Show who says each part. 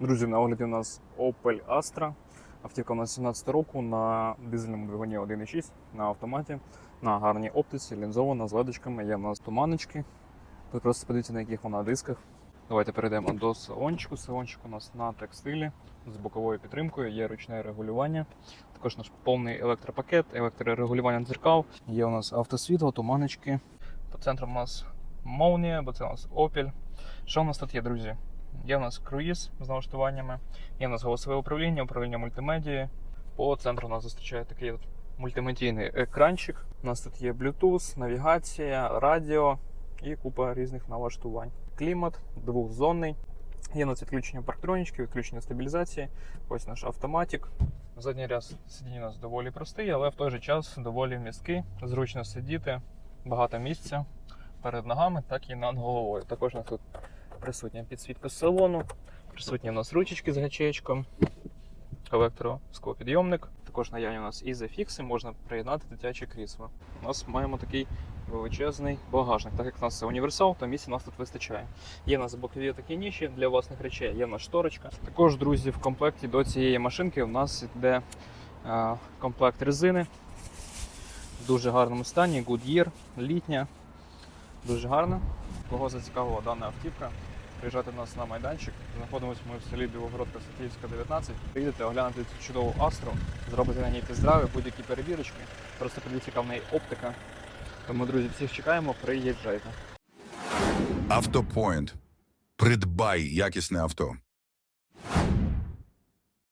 Speaker 1: Друзі, на огляді у нас Opel Astra. Автівка у нас 17 року на дизельному двигуні 1.6 на автоматі, на гарній оптиці, лінзована з ледочками. Є у нас туманочки. Ви просто подивіться, на яких вона дисках. Давайте перейдемо до салончику. Салончик у нас на текстилі з боковою підтримкою, є ручне регулювання. Також наш повний електропакет, електрорегулювання дзеркал. Є у нас автосвітло, туманочки. По центру у нас молнія, бо це у нас Opel. Що у нас тут є, друзі? Є у нас круїз з налаштуваннями, є у нас голосове управління, управління мультимедією. По центру нас зустрічає такий от мультимедійний екранчик. У нас тут є Bluetooth, навігація, радіо і купа різних налаштувань. Клімат двохзонний. Є у нас відключення парктронічки, відключення стабілізації. Ось наш автоматик. Задній ряд сидінь у нас доволі простий, але в той же час доволі місткий. Зручно сидіти, багато місця перед ногами, так і над головою. Також у нас тут присутня підсвітка салону, присутні у нас ручечки з гачечком, електросклопідйомник. Також наявні у нас і зафікси, можна приєднати дитяче крісло. У нас маємо такий величезний багажник. Так як у нас це універсал, то місця у нас тут вистачає. Є у нас бокові такі ніші для власних речей, є в нас шторочка. Також, друзі, в комплекті до цієї машинки у нас йде е, комплект резини в дуже гарному стані, Goodyear, літня. Дуже гарно. Кого зацікавила дана автівка, приїжджайте до нас на майданчик. Знаходимося ми в селі Білогородка Сатіївська, 19. Приїдете оглянути цю чудову астру, зробити на ній тест-драйви, будь-які перевірочки. Просто подивіться, в неї оптика. Тому, друзі, всіх чекаємо, приїжджайте.
Speaker 2: Автопоінт. Придбай якісне авто.